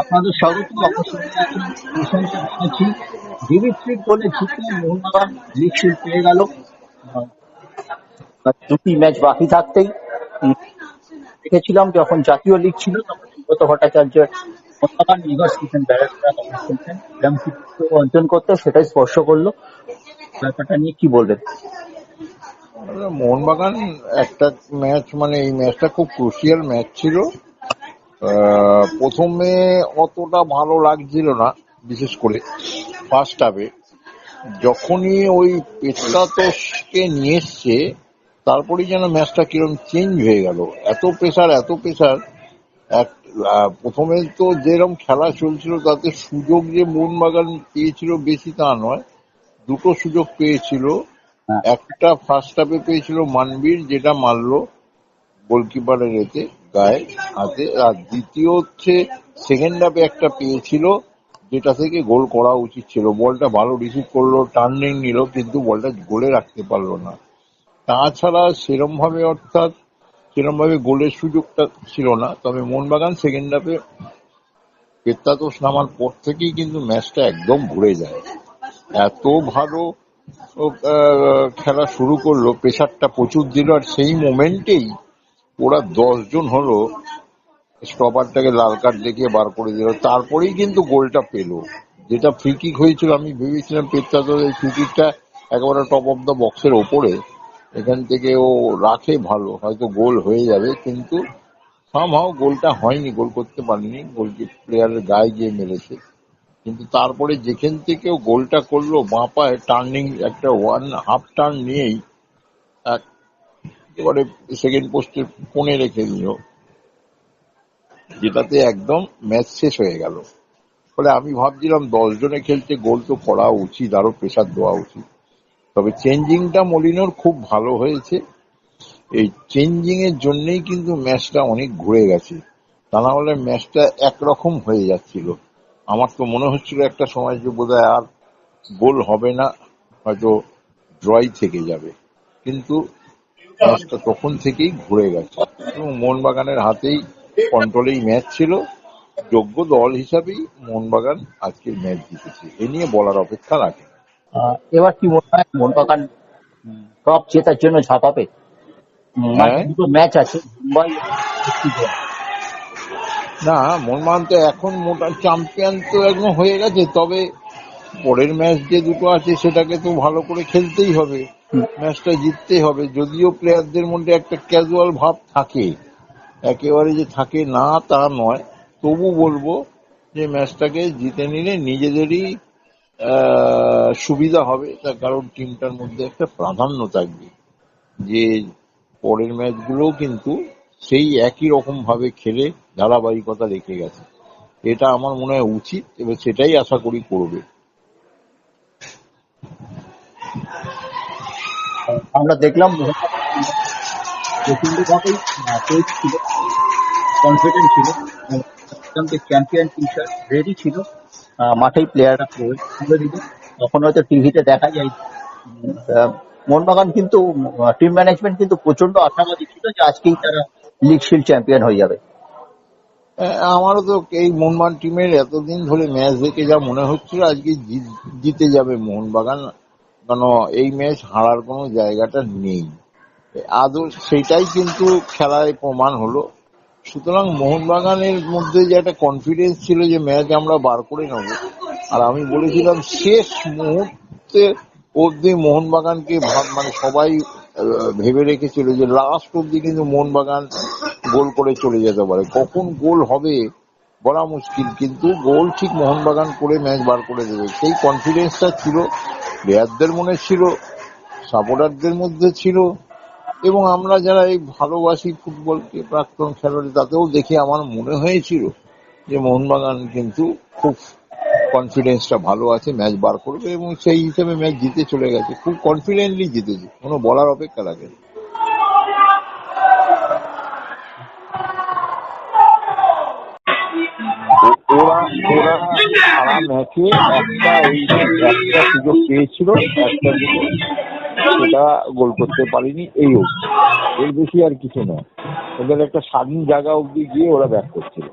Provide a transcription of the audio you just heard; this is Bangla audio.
আপনাদের মোহনবাগান লিগ পেয়ে গেল। দুটি ম্যাচ বাকি থাকতেই দেখেছিলাম যখন জাতীয় লিগ ছিল, তখন সুব্রত মোহনবাগান দখল করতেন। অর্জন করতে সেটাই স্পর্শ করল। ব্যাপারটা নিয়ে কি বলবেন? মোহনবাগান একটা ম্যাচ মানে এই ম্যাচটা খুব ক্রুশিয়াল ম্যাচ ছিল। প্রথমে অতটা ভালো লাগছিল না বিশেষ করে ফার্স্ট হাফে যখনই ওই পেট্রাতোসকে নিয়ে এসছে তারপরেই যেন ম্যাচটা কিরম চেঞ্জ হয়ে গেল। এত প্রেসার এত প্রেসার এক প্রথমে তো যেরকম খেলা চলছিল তাতে সুযোগ যে মোহনবাগান পেয়েছিল বেশি তা নয়। দুটো সুযোগ পেয়েছিল। হ্যাঁ। একটা ফার্স্ট হাফে পেয়েছিল মানবীর যেটা মারলো গোলকিপারের এতে। গায়ে। হাতে আর দ্বিতীয় হচ্ছে সেকেন্ড হাফে একটা পেয়েছিল যেটা থেকে গোল করা উচিত ছিল। বলটা ভালো রিসিভ করল টার্নিং নিল, কিন্তু বলটা গোলে রাখতে পারল না। তাছাড়া সেরম ভাবে অর্থাৎ সেরম ভাবে গোলের সুযোগটা ছিল না। তবে মোহনবাগান সেকেন্ড হাফে পেত্তাতোষ নামার পর থেকেই কিন্তু ম্যাচটা একদম ঘুরে যায়। এত ভালো খেলা শুরু করল প্রেসারটা প্রচুর দিল, আর সেই মোমেন্টেই ওরা দশজন হলো স্টপারটাকে লাল কার্ড দেখিয়ে বার করে দিল। তারপরেই কিন্তু গোলটা পেল। যেটা ফ্রি কিক হয়েছিল, আমি ভেবেছিলাম পেত্তাতোষ এই ফ্রি কিকটা একেবারে টপ অফ দ্য বক্সের ওপরে। এখান থেকে ও রাখে ভালো, হয়তো গোল হয়ে যাবে, কিন্তু সামহাও গোলটা হয়নি, গোল করতে পারেনি। গোলকি প্লেয়ারের গায়ে গিয়ে মেরেছে। কিন্তু তারপরে যেখান থেকে ও গোলটা করল, বাঁ পায়ে টার্নিং একটা ওয়ান হাফ টার্ন নিয়েই এক- একেবারে সেকেন্ড পোস্টের কোণে রেখে দিল। যেটাতে একদম ম্যাচ শেষ হয়ে গেল। ফলে আমি ভাবছিলাম দশ জনে খেলতে গোল তো করা উচিত, আরও প্রেসার দেওয়া উচিত। তবে চেঞ্জিংটা মলিনোর খুব ভালো হয়েছে। এই চেঞ্জিং এর জন্যই কিন্তু ম্যাচটা অনেক ঘুরে গেছে। তা না হলে ম্যাচটা একরকম হয়ে যাচ্ছিল। আমার তো মনে হচ্ছিল একটা সময় যে বোধহয় আর গোল হবে না, হয়তো ড্রই থেকে যাবে। কিন্তু ম্যাচটা তখন থেকেই ঘুরে গেছে। এবং মোহনবাগানের হাতেই কন্ট্রোলেই ম্যাচ ছিল। যোগ্য দল হিসাবেই মোহনবাগান আজকের ম্যাচ জিতেছে। এ নিয়ে বলার অপেক্ষা রাখে এবার কি মনে হয় মোহনবাগান টপ জেতার জন্য ঝাঁপাবে হ্যাঁ। দুটো ম্যাচ আছে। মুম্বাই না মোহনবাগান তো এখন মোটা চ্যাম্পিয়ন তো একদম হয়ে গেছে। তবে পরের ম্যাচ যে দুটো আছে সেটাকে তো ভালো করে খেলতেই হবে। ম্যাচটা জিততেই হবে। যদিও প্লেয়ারদের মধ্যে একটা ক্যাজুয়াল ভাব থাকে একেবারে যে থাকে না তা নয়। তবু বলব যে ম্যাচটাকে জিতে নিলে নিজেদেরই সুবিধা হবে। তার কারণ টিমটার মধ্যে একটা প্রাধান্য থাকবে। যে পরের ম্যাচগুলোও কিন্তু সেই একই রকম ভাবে খেলে ধারাবাহিকতা রেখে গেছে। এটা আমার মনে হয় উচিত এবার সেটাই আশা করি করবে। আমরা দেখলাম প্রচন্ডভাবেই কোচ ছিল কনফিডেন্ট ছিল চ্যাম্পিয়ন টিচার রেডি ছিল আহ, মাঠেই প্লেয়াররা তুলে দিল। তখন হয়তো টিভিতে দেখা যায় আহ, মোহনবাগান কিন্তু টিম ম্যানেজমেন্ট কিন্তু প্রচণ্ড আশাবাদী ছিল যে আজকেই তারা লিগ শিল্ড চ্যাম্পিয়ন হয়ে যাবে। আহ, আমারও তো এই মোহনবাগান টিমের এতদিন ধরে ম্যাচ দেখে যা মনে হচ্ছিল আজকে জিতে যাবে মোহনবাগান কেন এই ম্যাচ হারার কোনো জায়গাটা নেই। আদৌ সেটাই কিন্তু খেলায় প্রমাণ হলো। সুতরাং মোহনবাগানের মধ্যে যে একটা কনফিডেন্স ছিল যে ম্যাচ আমরা বার করে নেব, আর আমি বলেছিলাম শেষ মুহূর্তে অবধি মোহনবাগানকে মানে সবাই ভেবে রেখেছিল যে লাস্ট অবধি কিন্তু মোহনবাগান গোল করে চলে যেতে পারে। কখন গোল হবে বলা মুশকিল, কিন্তু গোল ঠিক মোহনবাগান করে ম্যাচ বার করে দেবে। সেই কনফিডেন্সটা ছিল। প্লেয়ারদের মনে ছিল, সাপোর্টারদের মধ্যে ছিল, এবং আমরা যারা এই ভালোবাসি ফুটবলকে, প্রাক্তন খেলোয়াড়, তাতেও দেখে আমার মনে হয়েছিল যে মোহনবাগান কিন্তু খুব কনফিডেন্সটা ভালো আছে ম্যাচ বার করবে, এবং সেই হিসেবে ম্যাচ জিতে চলে গেছে খুব কনফিডেন্টলি জিতেছে, কোনো বলার অপেক্ষা রাখে না। ওরা সারা ম্যাচে একটা ওই একটা সুযোগ পেয়েছিল একটা সেটা গোল করতে পারিনি এই অবধি। এর বেশি আর কিছু নয় ওদের একটা স্বাধীন জায়গা অব্দি গিয়ে ওরা ব্যাক করছিল